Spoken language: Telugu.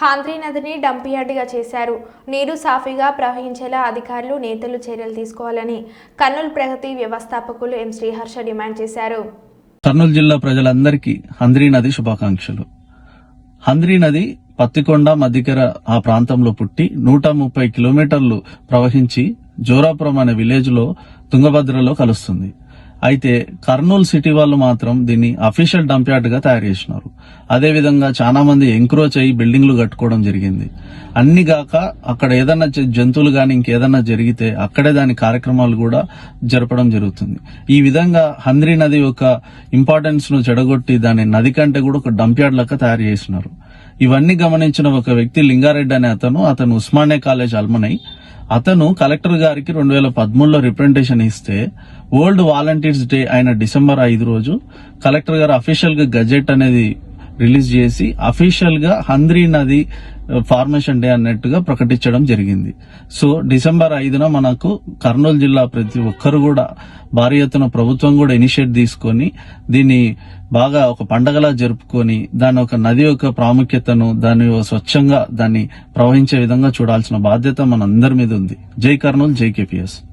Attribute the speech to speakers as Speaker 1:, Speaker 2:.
Speaker 1: హాంద్రీ నదిని డంపియార్డ్గా చేశారు. నీరు సాఫీగా ప్రవహించేలా అధికారులు నేతలు చర్యలు తీసుకోవాలని కర్నూలు ప్రగతి వ్యవస్థాపకులు ఎం శ్రీహర్ష డిమాండ్ చేశారు.
Speaker 2: కర్నూలు జిల్లా ప్రజలందరికీ హంద్రీ నది శుభాకాంక్షలు. హంద్రీ నది పత్తికొండ మధ్యకర ఆ ప్రాంతంలో పుట్టి నూట ముప్పై కిలోమీటర్లు ప్రవహించి జోరాపురం అనే విలేజ్లో తుంగభద్రలో కలుస్తుంది. అయితే కర్నూలు సిటీ వాళ్ళు మాత్రం దీన్ని అఫీషియల్ డంప్ యార్డ్గా తయారు చేసినారు. అదే విధంగా చాలా మంది ఎంక్రోచ్ అయ్యి బిల్డింగ్లు కట్టుకోవడం జరిగింది. అన్ని గాక అక్కడ ఏదన్నా జ- జంతువులు గాని ఇంకేదన్నా జరిగితే అక్కడే దాని కార్యక్రమాలు కూడా జరపడం జరుగుతుంది. ఈ విధంగా హంద్రీ నది యొక్క ఇంపార్టెన్స్ను చెడగొట్టి దాని నది కంటే కూడా ఒక డంప్ యార్డ్ లెక్క తయారు చేసినారు. ఇవన్నీ గమనించిన ఒక వ్యక్తి లింగారెడ్డి అనే అతను అతను ఉస్మానియా కాలేజ్ అల్మనై. అతను కలెక్టర్ గారికి రెండు వేల పదమూడులో రిప్రజెంటేషన్ ఇస్తే వరల్డ్ వాలంటీర్స్ డే అయిన డిసెంబర్ ఐదు రోజు కలెక్టర్ గారు అఫీషియల్గా గజెట్ అనేది రిలీజ్ చేసి అఫీషియల్గా హంద్రీ నది uh, ఫార్మేషన్ డే అన్నట్టుగా ప్రకటించడం జరిగింది. సో డిసెంబర్ ఐదున మనకు కర్నూలు జిల్లా ప్రతి ఒక్కరు కూడా భారీ ఎత్తున ప్రభుత్వం కూడా ఇనిషియేట్ తీసుకొని దీన్ని బాగా ఒక పండగలా జరుపుకొని దాని ఒక నది యొక్క ప్రాముఖ్యతను దాని స్వచ్ఛంగా దాన్ని ప్రవహించే విధంగా చూడాల్సిన బాధ్యత మన అందరి మీద ఉంది. జై కర్నూలు జై కేపీఎస్.